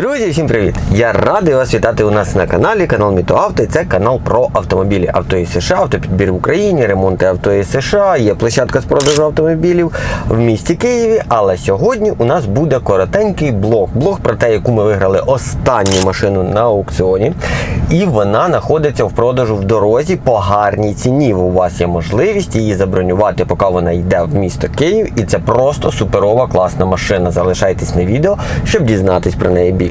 Друзі, всім привіт! Я радий вас вітати у нас на каналі, канал Мітоавто. І Це канал про автомобілі. Авто із США, автопідбір в Україні, ремонти авто із США. Є площадка з продажу автомобілів в місті Києві. Але сьогодні у нас буде коротенький блог. Блог про те, яку ми виграли останню машину на аукціоні. І вона знаходиться в продажу в дорозі по гарній ціні. У вас є можливість її забронювати, поки вона йде в місто Київ. І це просто суперова класна машина. Залишайтесь на відео, щоб дізнатись про неї більше.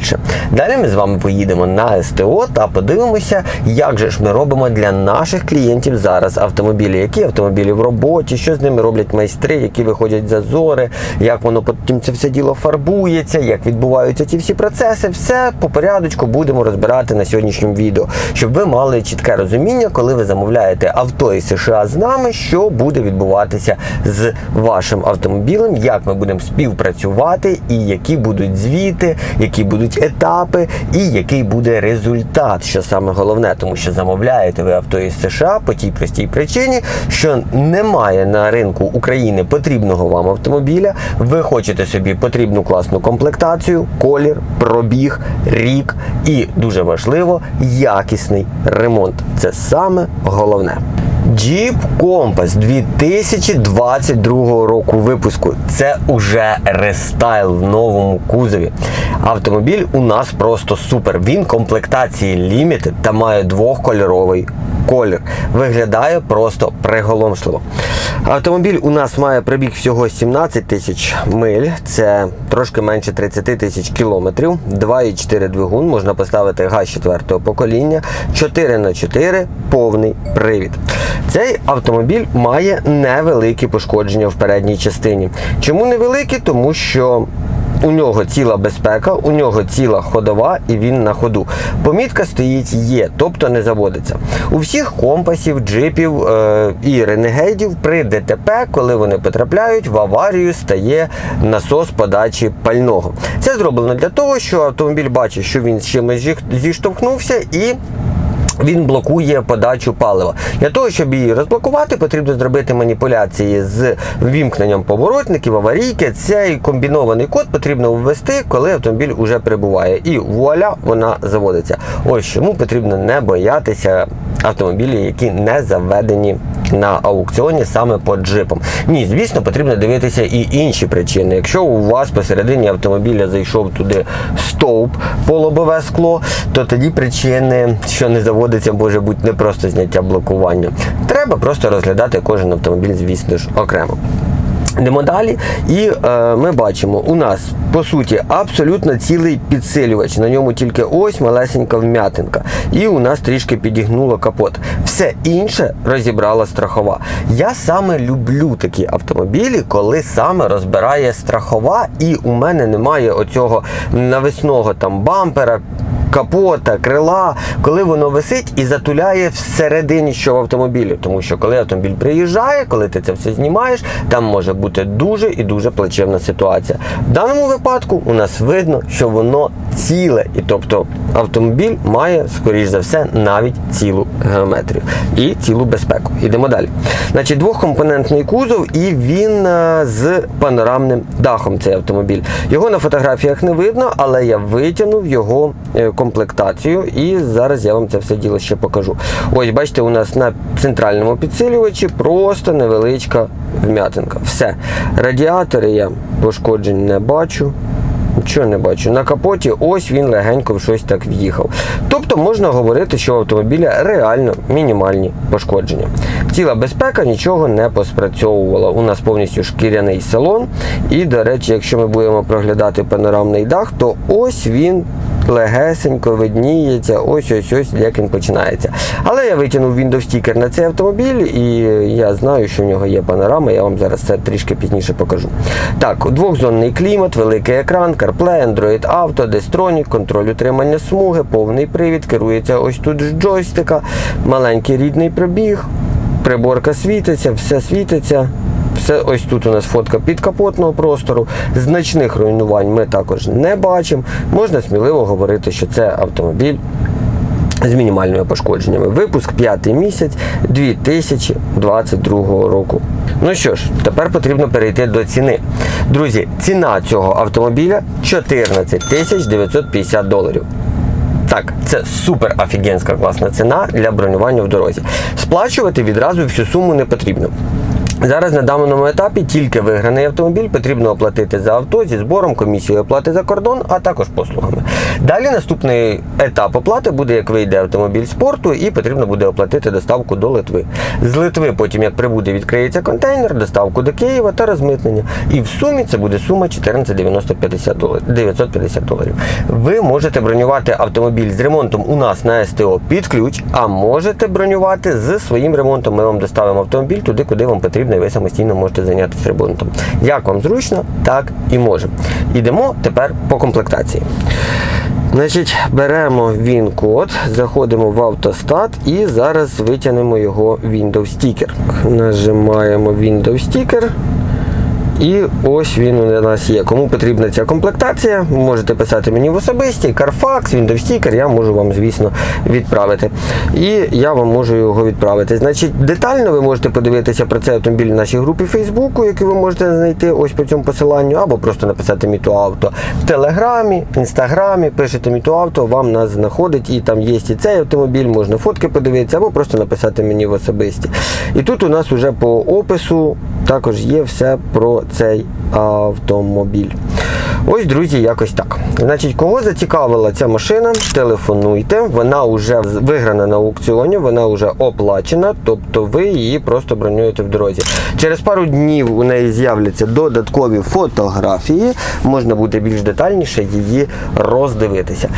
Далі ми з вами поїдемо на СТО та подивимося, як же ж ми робимо для наших клієнтів зараз автомобілі, які автомобілі в роботі, що з ними роблять майстри, які виходять зазори, як воно потім це все діло фарбується, як відбуваються ці всі процеси. Все по порядочку будемо розбирати на сьогоднішньому відео, щоб ви мали чітке розуміння, коли ви замовляєте авто із США з нами, що буде відбуватися з вашим автомобілем, як ми будемо співпрацювати, і які будуть звіти, які будуть етапи, і який буде результат, що саме головне, тому що замовляєте ви авто із США по тій простій причині, що немає на ринку України потрібного вам автомобіля. Ви хочете собі потрібну класну комплектацію, колір, пробіг, рік і дуже важливо якісний ремонт. Це саме головне. Jeep Compass 2022 року випуску. Це уже рестайл в новому кузові. Автомобіль у нас просто супер. Він комплектації Limited та має двохкольоровий колір. Виглядає просто приголомшливо. Автомобіль у нас має пробіг всього 17 тисяч миль, це трошки менше 30 тисяч кілометрів. 2,4 двигун, можна поставити газ 4 покоління, 4х4 повний привід. Цей автомобіль має невеликі пошкодження в передній частині. Чому невеликі? Тому що у нього ціла безпека, у нього ціла ходова і він на ходу. Помітка стоїть є, тобто не заводиться. У всіх компасів, джипів е, і ренегейдів при ДТП, коли вони потрапляють в аварію, стає насос подачі пального. Це зроблено для того, що автомобіль бачить, що він з чимось зіштовхнувся і. Він блокує подачу палива. Для того, щоб її розблокувати, потрібно зробити маніпуляції з вімкненням поворотників, аварійки. Цей комбінований код потрібно ввести, коли автомобіль уже прибуває. І вуаля, вона заводиться. Ось чому потрібно не боятися автомобілів, які не заведені на аукціоні саме по джипам. Ні, звісно, потрібно дивитися і інші причини. Якщо у вас посередині автомобіля зайшов туди стовп по лобове скло, то тоді причини, що не заводиться, може бути не просто зняття блокування. Треба просто розглядати кожен автомобіль, звісно ж, окремо. Йдемо далі, і е, ми бачимо, у нас по суті абсолютно цілий підсилювач. На ньому тільки ось малесенька вм'ятинка. І у нас трішки підігнуло капот. Все інше розібрала страхова. Я саме люблю такі автомобілі, коли саме розбирає страхова, і у мене немає оцього навісного там бампера капота, крила, коли воно висить і затуляє всередині що в автомобілі. Тому що коли автомобіль приїжджає, коли ти це все знімаєш, там може бути дуже і дуже плачевна ситуація. В даному випадку у нас видно, що воно ціле, і тобто автомобіль має, скоріш за все, навіть цілу геометрію і цілу безпеку. Ідемо далі. Значить, двохкомпонентний кузов, і він е, з панорамним дахом. Цей автомобіль. Його на фотографіях не видно, але я витягнув його е, комплектацію, і зараз я вам це все діло ще покажу. Ось, бачите, у нас на центральному підсилювачі просто невеличка вм'ятинка. Все. Радіатори я пошкоджень не бачу. Нічого не бачу. На капоті ось він легенько в щось так в'їхав. Тобто можна говорити, що у автомобіля реально мінімальні пошкодження. Ціла безпека нічого не поспрацьовувала. У нас повністю шкіряний салон. І, до речі, якщо ми будемо проглядати панорамний дах, то ось він легесенько видніється, ось ось ось як він починається. Але я витягнув Windows стікер на цей автомобіль, і я знаю, що в нього є панорама. Я вам зараз це трішки пізніше покажу. Так, двохзонний клімат, великий екран, CarPlay, Android Auto, Destronic, контроль утримання смуги, повний привід, керується ось тут з джойстика, маленький рідний пробіг, приборка світиться, все світиться. Все, ось тут у нас фотка підкапотного простору. Значних руйнувань ми також не бачимо. Можна сміливо говорити, що це автомобіль з мінімальними пошкодженнями. Випуск 5 місяць 2022 року. Ну що ж, тепер потрібно перейти до ціни. Друзі, ціна цього автомобіля 14 тисяч 950 доларів. Так, це супер офігенська класна ціна для бронювання в дорозі. Сплачувати відразу всю суму не потрібно. Зараз на даному етапі тільки виграний автомобіль потрібно оплатити за авто зі збором комісією оплати за кордон, а також послугами. Далі наступний етап оплати буде, як вийде автомобіль з порту, і потрібно буде оплатити доставку до Литви. З Литви, потім як прибуде, відкриється контейнер, доставку до Києва та розмитнення. І в сумі це буде сума 14,950 доларів. 950 доларів. Ви можете бронювати автомобіль з ремонтом у нас на СТО під ключ, а можете бронювати з своїм ремонтом. Ми вам доставимо автомобіль туди, куди вам потрібно, і ви самостійно можете зайнятися ремонтом. Як вам зручно, так і можемо. Ідемо тепер по комплектації. Значить, беремо він-код, заходимо в автостат і зараз витягнемо його Windows Sticker. Нажимаємо Windows Sticker. І ось він у нас є. Кому потрібна ця комплектація, можете писати мені в особисті, Carfax, Windows Sticker, я можу вам, звісно, відправити. І я вам можу його відправити. Значить, детально ви можете подивитися про цей автомобіль в нашій групі Фейсбуку, яку ви можете знайти ось по цьому посиланню, або просто написати Мітуавто в Телеграмі, Інстаграмі, пишете Мітуавто, вам нас знаходить, і там є і цей автомобіль, можна фотки подивитися, або просто написати мені в особисті. І тут у нас вже по опису також є все про цей автомобіль. Ось, друзі, якось так. Значить, кого зацікавила ця машина, телефонуйте. Вона вже виграна на аукціоні, вона вже оплачена, тобто ви її просто бронюєте в дорозі. Через пару днів у неї з'являться додаткові фотографії, можна буде більш детальніше її роздивитися.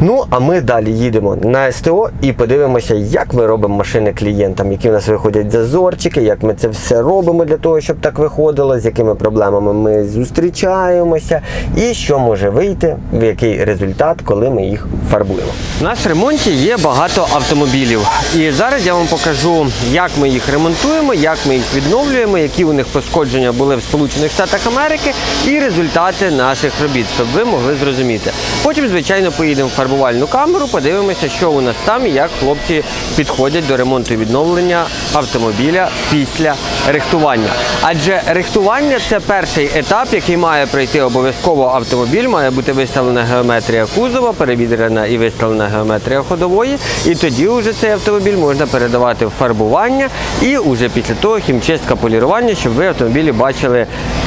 Ну, а ми далі їдемо на СТО і подивимося, як ми робимо машини клієнтам, які в нас виходять зазорчики, як ми це все робимо для того, щоб так виходило, з якими проблемами ми зустрічаємося, і що може вийти, в який результат, коли ми їх фарбуємо. У нас в ремонті є багато автомобілів. І зараз я вам покажу, як ми їх ремонтуємо, як ми їх відновлюємо, які у них пошкодження були в Сполучених Штатах Америки, і результати наших робіт, щоб ви могли зрозуміти. Потім, звичайно, поїдемо в фарбувальну камеру, подивимося, що у нас там і як хлопці підходять до ремонту і відновлення автомобіля після рихтування. Адже рихтування це перший етап, який має пройти обов'язково автомобіль, має бути виставлена геометрія кузова, перевірена і виставлена геометрія ходової. І тоді вже цей автомобіль можна передавати в фарбування і вже після того хімчистка полірування, щоб ви автомобілі бачили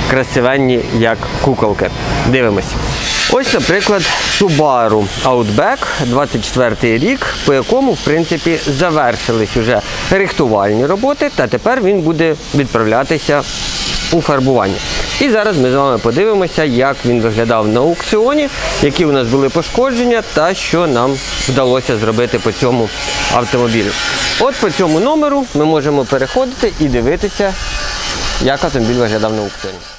красивенні як куколки. Дивимось. Ось, наприклад, Subaru Outback 24 рік, по якому, в принципі, завершились уже рихтувальні роботи, та тепер він буде відправлятися у фарбування. І зараз ми з вами подивимося, як він виглядав на аукціоні, які у нас були пошкодження та що нам вдалося зробити по цьому автомобілю. От по цьому номеру ми можемо переходити і дивитися, як автомобіль виглядав на аукціоні.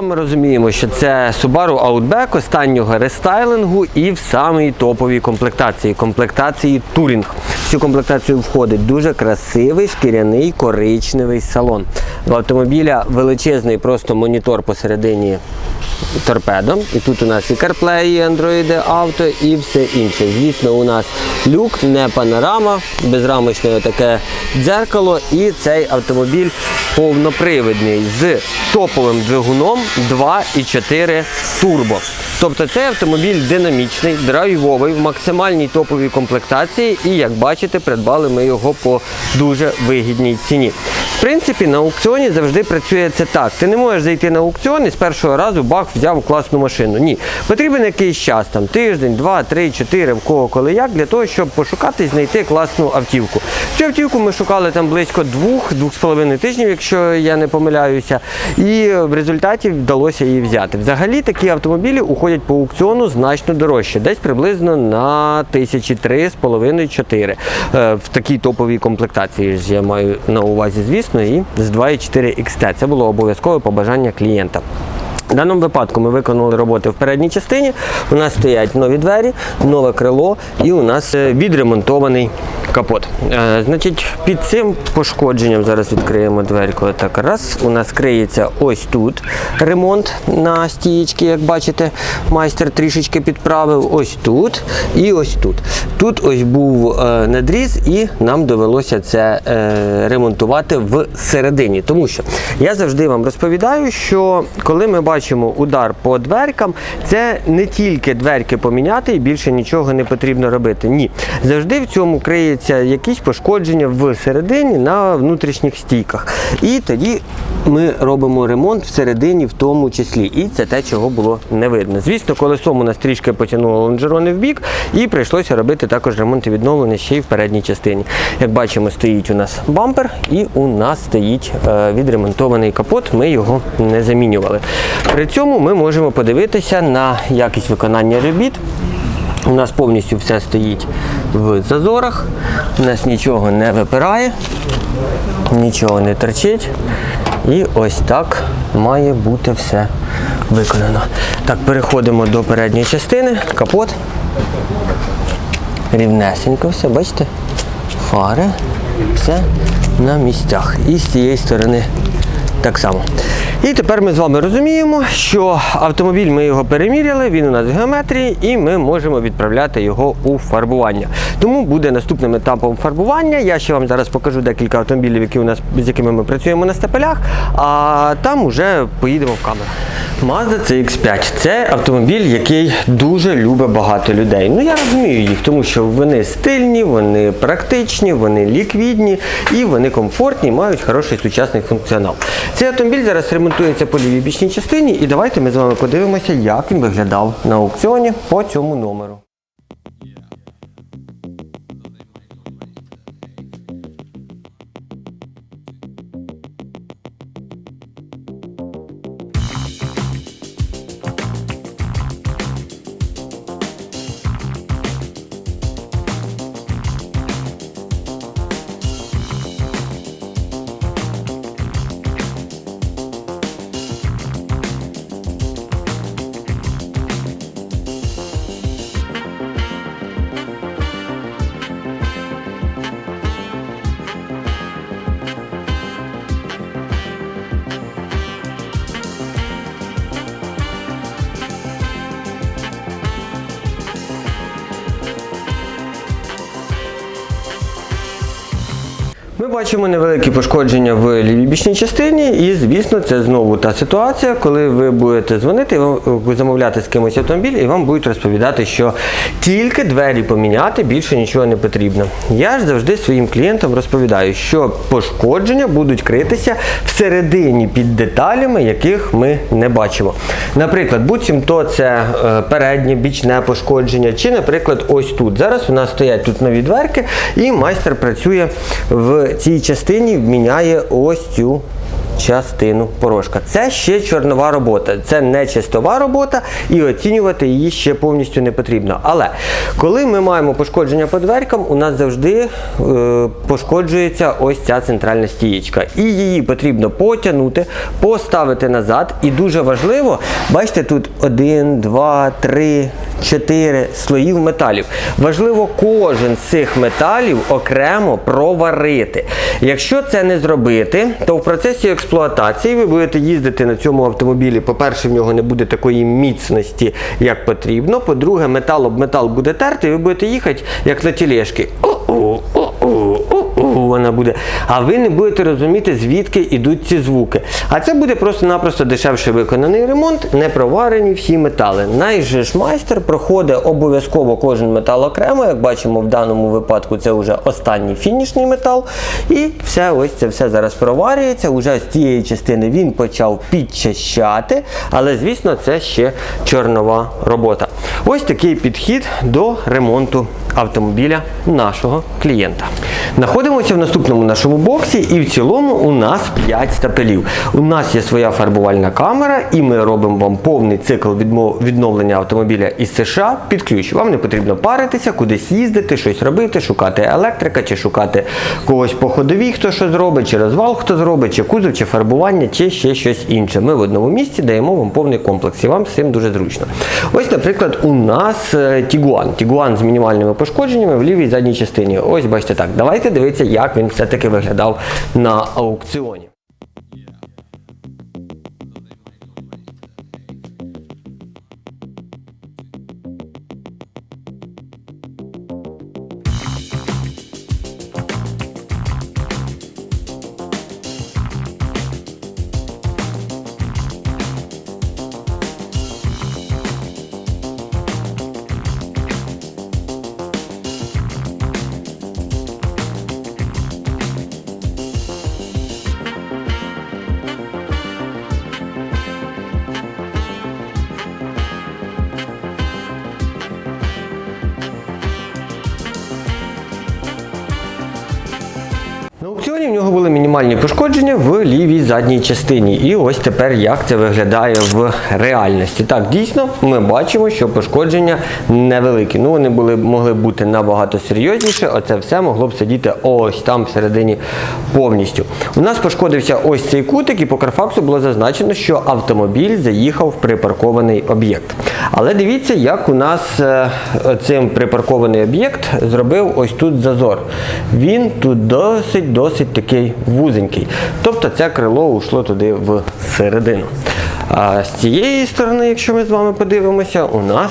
Вами розуміємо, що це Subaru Outback останнього рестайлингу і в самій топовій комплектації комплектації Touring. В цю комплектацію входить дуже красивий шкіряний коричневий салон. В автомобіля величезний просто монітор посередині торпедом. І тут у нас і CarPlay, і Android Auto, і все інше. Звісно, у нас люк, не панорама, безрамочне таке дзеркало. І цей автомобіль повнопривідний з топовим двигуном 2,4 турбо. Тобто цей автомобіль динамічний, драйвовий, в максимальній топовій комплектації, і як бачите, придбали ми його по дуже вигідній ціні. В принципі, на аукціоні завжди працює це так. Ти не можеш зайти на аукціон і з першого разу бах взяв класну машину. Ні. Потрібен якийсь час, там тиждень, два, три, чотири, в кого коли як, для того, щоб пошукати і знайти класну автівку. Цю автівку ми шукали там близько двох, двох з половиною тижнів, якщо я не помиляюся. І в результаті вдалося її взяти. Взагалі такі автомобілі уходять по аукціону значно дорожче, десь приблизно на тисячі три з половиною чотири. Е, В такій топовій комплектації ж я маю на увазі, звісно, і з 2.4 XT. Це було обов'язкове побажання клієнта. В даному випадку ми виконали роботи в передній частині. У нас стоять нові двері, нове крило і у нас е, відремонтований капот. Е, значить, під цим пошкодженням зараз відкриємо дверку. Так, раз. У нас криється ось тут ремонт на стієчки, як бачите, майстер трішечки підправив. Ось тут і ось тут. Тут ось був е, надріз, і нам довелося це ремонтувати всередині. Тому що я завжди вам розповідаю, що коли ми бачимо удар по дверкам, це не тільки дверки поміняти і більше нічого не потрібно робити. Ні. Завжди в цьому криється якісь пошкодження всередині на внутрішніх стійках. І тоді ми робимо ремонт всередині, в тому числі. І це те, чого було не видно. Звісно, колесом у нас трішки потягнуло лонжерони в бік, і прийшлося робити також ремонт і відновлення ще й в передній частині. Як бачимо, стоїть у нас бампер, і у нас стоїть е, відремонтований капот. Ми його не замінювали. При цьому ми можемо подивитися на якість виконання робіт. У нас повністю все стоїть в зазорах, у нас нічого не випирає, нічого не торчить. І ось так має бути все виконано. Так, переходимо до передньої частини. Капот. Рівнесенько все, бачите? Фари, все на місцях. І з цієї сторони так само. І тепер ми з вами розуміємо, що автомобіль ми його переміряли, він у нас в геометрії, і ми можемо відправляти його у фарбування. Тому буде наступним етапом фарбування. Я ще вам зараз покажу декілька автомобілів, які у нас, з якими ми працюємо на стапелях, а там уже поїдемо в камеру. Mazda CX5 це автомобіль, який дуже любить багато людей. Ну я розумію їх, тому що вони стильні, вони практичні, вони ліквідні і вони комфортні, мають хороший сучасний функціонал. Цей автомобіль зараз ремонтується по лівій бічній частині, і давайте ми з вами подивимося, як він виглядав на аукціоні по цьому номеру. Ми бачимо невеликі пошкодження в лівій бічній частині, і звісно, це знову та ситуація, коли ви будете дзвонити, ви замовляти з кимось автомобіль, і вам будуть розповідати, що тільки двері поміняти, більше нічого не потрібно. Я ж завжди своїм клієнтам розповідаю, що пошкодження будуть критися всередині під деталями, яких ми не бачимо. Наприклад, буцім то це е, переднє бічне пошкодження, чи, наприклад, ось тут. Зараз у нас стоять тут нові дверки, і майстер працює в цій частині, міняє ось цю. Частину порошка. Це ще чорнова робота, це не чистова робота, і оцінювати її ще повністю не потрібно. Але коли ми маємо пошкодження по дверкам, у нас завжди е, пошкоджується ось ця центральна стієчка. І її потрібно потягнути, поставити назад. І дуже важливо, бачите, тут один, два, три, чотири слоїв металів. Важливо кожен з цих металів окремо проварити. Якщо це не зробити, то в процесі експлуатації ви будете їздити на цьому автомобілі. По-перше, в нього не буде такої міцності, як потрібно. По-друге, метал об метал буде терти, і ви будете їхати як на тілешки. Запакована буде, а ви не будете розуміти, звідки йдуть ці звуки. А це буде просто-напросто дешевше виконаний ремонт, не проварені всі метали. Наш же ж майстер проходить обов'язково кожен метал окремо. Як бачимо, в даному випадку це вже останній фінішний метал. І все, ось це все зараз проварюється. Уже з цієї частини він почав підчищати, але звісно, це ще чорнова робота. Ось такий підхід до ремонту автомобіля нашого клієнта. Знаходимося в наступному нашому боксі, і в цілому у нас 5 стапелів. У нас є своя фарбувальна камера, і ми робимо вам повний цикл відновлення автомобіля із США під ключ. Вам не потрібно паритися, кудись їздити, щось робити, шукати електрика, чи шукати когось по ходовій, хто що зробить, чи розвал хто зробить, чи кузов, чи фарбування, чи ще щось інше. Ми в одному місці даємо вам повний комплекс, і вам з цим дуже зручно. Ось, наприклад, у нас е, Тігуан. Тігуан з мінімальними пошкодженнями в лівій задній частині. Ось бачите так. Давайте дивитися, як він все-таки виглядав на аукціоні. Пошкодження в лівій задній частині. І ось тепер як це виглядає в реальності. Так, дійсно, ми бачимо, що пошкодження невеликі. Ну, вони були, могли бути набагато серйозніше. Оце все могло б сидіти ось там всередині повністю. У нас пошкодився ось цей кутик, і по Карфаксу було зазначено, що автомобіль заїхав в припаркований об'єкт. Але дивіться, як у нас е, цим припаркований об'єкт зробив ось тут зазор. Він тут досить досить такий вузенький. Тобто це крило ушло туди всередину. А з цієї сторони, якщо ми з вами подивимося, у нас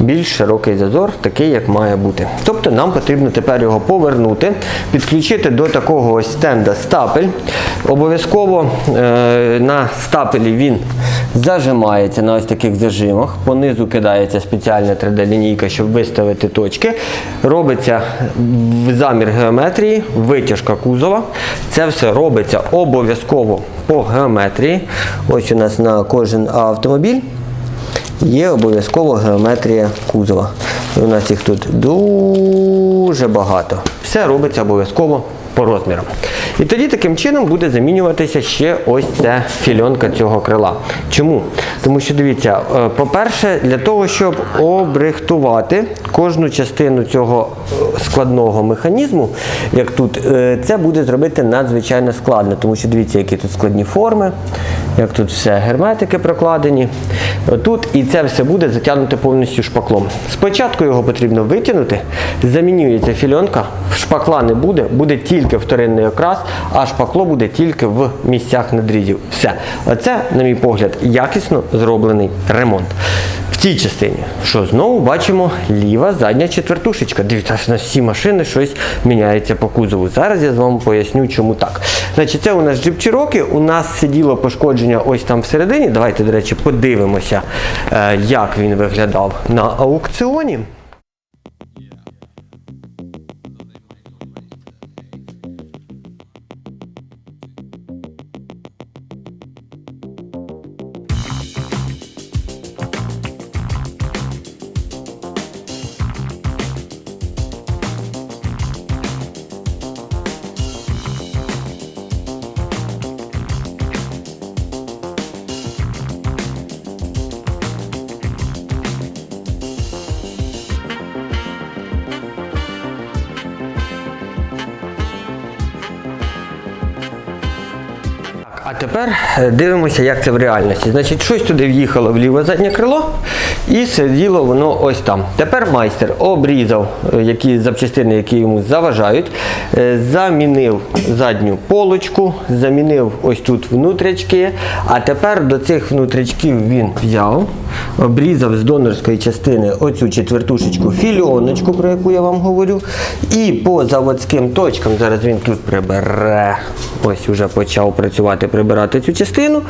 більш широкий зазор, такий, як має бути. Тобто нам потрібно тепер його повернути, підключити до такого ось стенда стапель. Обов'язково е, на стапелі він зажимається на ось таких зажимах. Понизу кидається спеціальна 3D-лінійка, щоб виставити точки. Робиться замір геометрії, витяжка кузова. Це все робиться обов'язково по геометрії. Ось у нас на кожен автомобіль є обов'язково геометрія кузова. І у нас їх тут дуже багато. Все робиться обов'язково по розмірам. І тоді таким чином буде замінюватися ще ось ця фільонка цього крила. Чому? Тому що дивіться, е, по-перше, для того, щоб обрихтувати кожну частину цього складного механізму, як тут, е, це буде зробити надзвичайно складно, тому що дивіться, які тут складні форми, як тут все герметики прокладені. Тут і це все буде затягнуте повністю шпаклом. Спочатку його потрібно витягнути, замінюється фільонка, шпакла не буде, буде тільки вторинний окрас, а шпакло буде тільки в місцях надрізів. Все. Оце, на мій погляд, якісно зроблений ремонт. В цій частині, що знову бачимо ліва задня четвертушечка. Дивіться, на всі машини щось міняється по кузову. Зараз я з вами поясню, чому так. Значить, це у нас джип Чироки, у нас сиділо пошкодження ось там всередині. Давайте, до речі, подивимося, е, як він виглядав на аукціоні. Тепер е, дивимося, як це в реальності. Значить, щось туди в'їхало в ліве заднє крило і сиділо воно ось там. Тепер майстер обрізав е, які запчастини, які йому заважають, е, замінив задню полочку, замінив ось тут внутрячки. А тепер до цих внутрячків він взяв, обрізав з донорської частини оцю четвертушечку фільоночку, про яку я вам говорю. І по заводським точкам, зараз він тут прибере, ось уже почав працювати, прибирати цю частину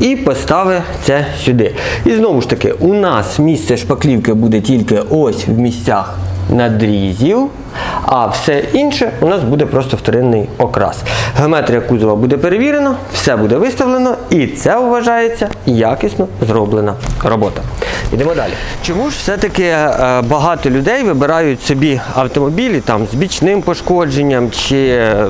і поставить це сюди. І знову ж таки, у нас місце шпаклівки буде тільки ось в місцях надрізів, а все інше у нас буде просто вторинний окрас. Геометрія кузова буде перевірена, все буде виставлено, і це вважається якісно зроблена робота. Йдемо далі. Чому ж все-таки е, багато людей вибирають собі автомобілі там з бічним пошкодженням чи е,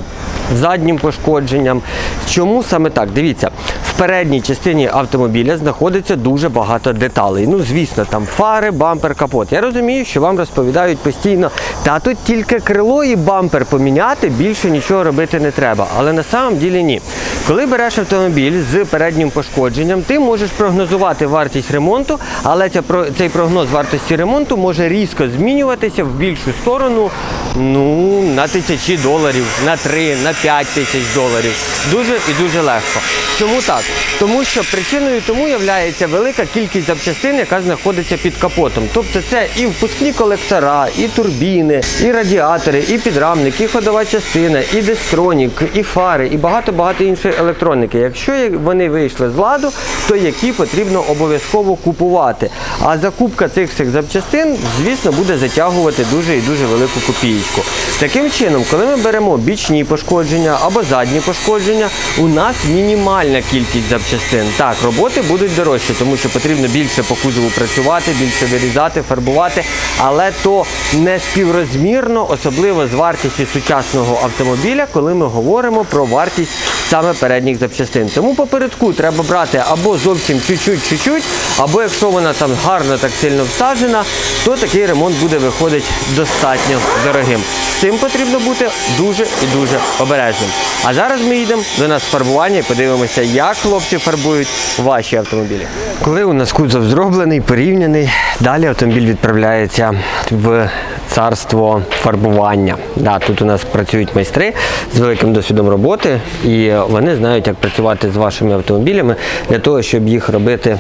заднім пошкодженням? Чому саме так? Дивіться, в передній частині автомобіля знаходиться дуже багато деталей. Ну, звісно, там фари, бампер, капот. Я розумію, що вам розповідають постійно, та тут тільки крило і бампер поміняти, більше нічого робити не треба. Але на самом ділі ні. Коли береш автомобіль з переднім пошкодженням, ти можеш прогнозувати вартість ремонту, але ця, про- цей прогноз вартості ремонту може різко змінюватися в більшу сторону ну, на тисячі доларів, на 3, на 5 тисяч доларів. Дуже і дуже легко. Чому так? Тому що причиною тому є велика кількість запчастин, яка знаходиться під капотом. Тобто це і впускні колектора, і турбіни, і радіатори, і підрамник, і ходова частина, і дистронік, і фари, і багато-багато іншої електроніки. Якщо вони вийшли з ладу, то які потрібно обов'язково купувати. А закупка цих всіх запчастин, звісно, буде затягувати дуже і дуже велику копієчку. Таким чином, коли ми беремо бічні пошкодження або задні пошкодження, у нас мінімальна кількість запчастин. Так, роботи будуть дорожчі, тому що потрібно більше по кузову працювати, більше вирізати, фарбувати, але то не співрозмірно, особливо з вартістю сучасного автомобіля, коли ми говоримо про вартість саме передніх запчастин. Тому попередку треба брати або зовсім чуть-чуть, або якщо вона там гарно так сильно всаджена, то такий ремонт буде виходить достатньо дорогим. Цим потрібно бути дуже і дуже обережним. А зараз ми їдемо до нас фарбування і подивимося, як хлопці фарбують ваші автомобілі. Коли у нас кузов зроблений, порівняний, далі автомобіль відправляється в царство фарбування. Да, тут у нас працюють майстри з великим досвідом роботи, і вони знають, як працювати з вашими автомобілями для того, щоб їх робити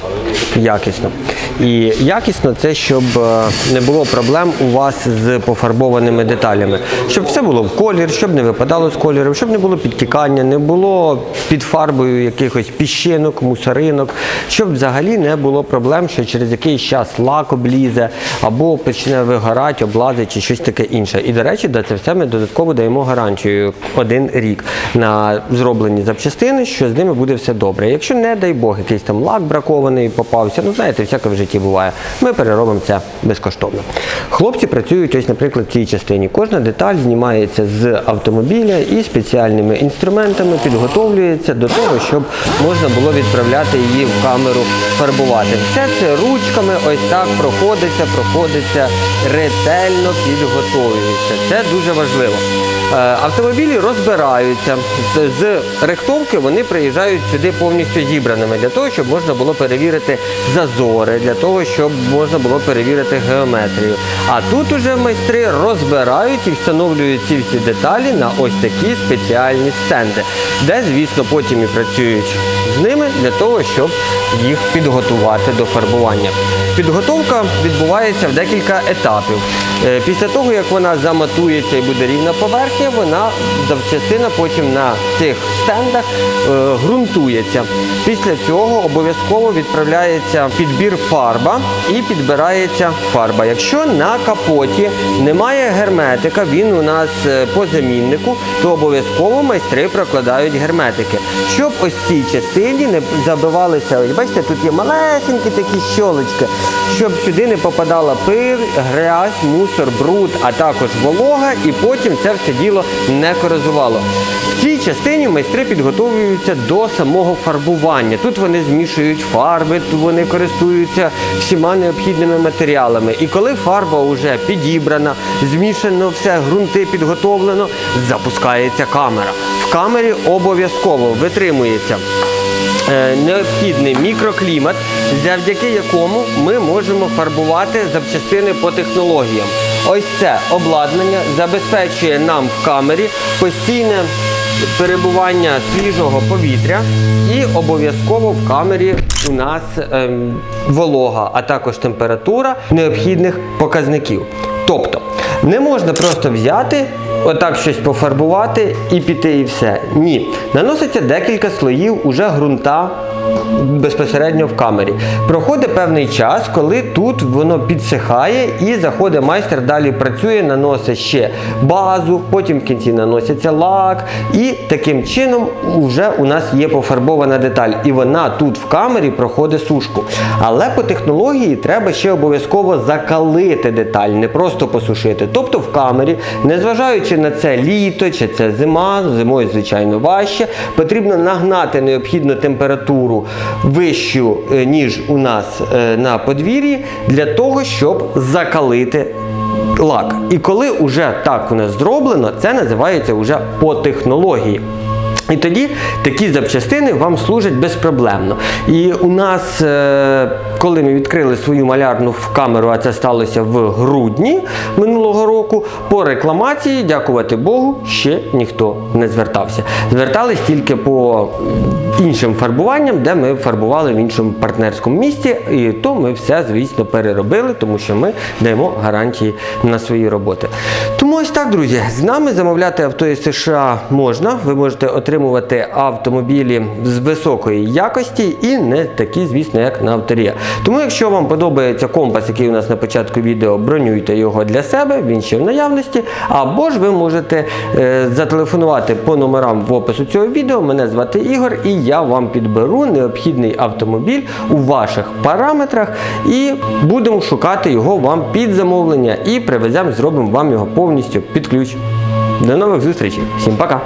якісно. І якісно це, щоб е, не було проблем у вас з пофарбованими деталями, щоб все було в колір, щоб не випадало з кольору, щоб не було підтікання, не було під фарбою якихось піщинок, мусоринок, щоб взагалі не було проблем, що через якийсь час лак облізе або почне вигорати, облазити чи щось таке інше. І до речі, це все ми додатково даємо гарантію один рік на зроблені запчастини, що з ними буде все добре. Якщо не дай Бог, якийсь там лак бракований попався, ну знаєте, всяке в житті буває. Ми переробимо це безкоштовно. Хлопці працюють ось, наприклад, в цій частині. Кожна деталь знімається з автомобіля і спеціальними інструментами підготовлюється до того, щоб можна було відправляти її в камеру фарбувати. Все це ручками ось так проходиться, проходиться, ретельно підготовлюється. Це дуже важливо. Е, Автомобілі розбираються з рихтовки. Вони приїжджають сюди повністю зібраними для того, щоб можна було перевірити зазори, для того, щоб можна було перевірити геометрію. А тут уже майстри розбирають і встановлюють ці всі деталі на ось такі спеціальні стенди, де, звісно, потім і працюють з ними для того, щоб їх підготувати до фарбування. Підготовка відбувається в декілька етапів. Е, Після того, як вона заматується і буде рівна поверхня, вона запчастина потім на цих стендах е, ґрунтується. Після цього обов'язково відправляється підбір фарба і підбирається фарба. Якщо на капоті немає герметика, він у нас е, по заміннику, то обов'язково майстри прокладають герметики, щоб ось цій частині не забивалися. Ось бачите, тут є малесенькі такі щолочки, щоб сюди не попадала пил, грязь, мусор, бруд, а також волога, і потім це все діло не корозувало. В цій частині майстри підготовлюються до самого фарбування. Тут вони змішують фарби, тут вони користуються всіма необхідними матеріалами. І коли фарба вже підібрана, змішано все, ґрунти підготовлено, запускається камера. В камері обов'язково витримується необхідний мікроклімат, завдяки якому ми можемо фарбувати запчастини по технологіям. Ось це обладнання забезпечує нам в камері постійне перебування свіжого повітря і обов'язково в камері у нас ем, волога, а також температура необхідних показників. Тобто не можна просто взяти, отак щось пофарбувати і піти і все. Ні. Наноситься декілька слоїв уже ґрунта безпосередньо в камері. Проходить певний час, коли тут воно підсихає і заходить майстер, далі працює, наносить ще базу, потім в кінці наноситься лак. І таким чином вже у нас є пофарбована деталь. І вона тут в камері проходить сушку. Але по технології треба ще обов'язково закалити деталь, не просто посушити. Тобто в камері, незважаючи на це літо чи це зима, зимою, звичайно, важче, потрібно нагнати необхідну температуру вищу, е, ніж у нас е, на подвір'ї, для того, щоб закалити лак. І коли вже так у нас зроблено, це називається вже по технології. І тоді такі запчастини вам служать безпроблемно. І у нас, е, коли ми відкрили свою малярну камеру, а це сталося в грудні минулого року, по рекламації, дякувати Богу, ще ніхто не звертався. Звертались тільки по іншим фарбуванням, де ми фарбували в іншому партнерському місті, і то ми все, звісно, переробили, тому що ми даємо гарантії на свої роботи. Тому ось так, друзі, з нами замовляти авто із США можна. Ви можете отримувати автомобілі з високої якості і не такі, звісно, як на авторія. Тому, якщо вам подобається компас, який у нас на початку відео, бронюйте його для себе, він ще в наявності. Або ж ви можете е, зателефонувати по номерам в опису цього відео. Мене звати Ігор, і я вам підберу необхідний автомобіль у ваших параметрах і будемо шукати його вам під замовлення і привеземо, зробимо вам його повністю під ключ. До нових зустрічей. Всім пока!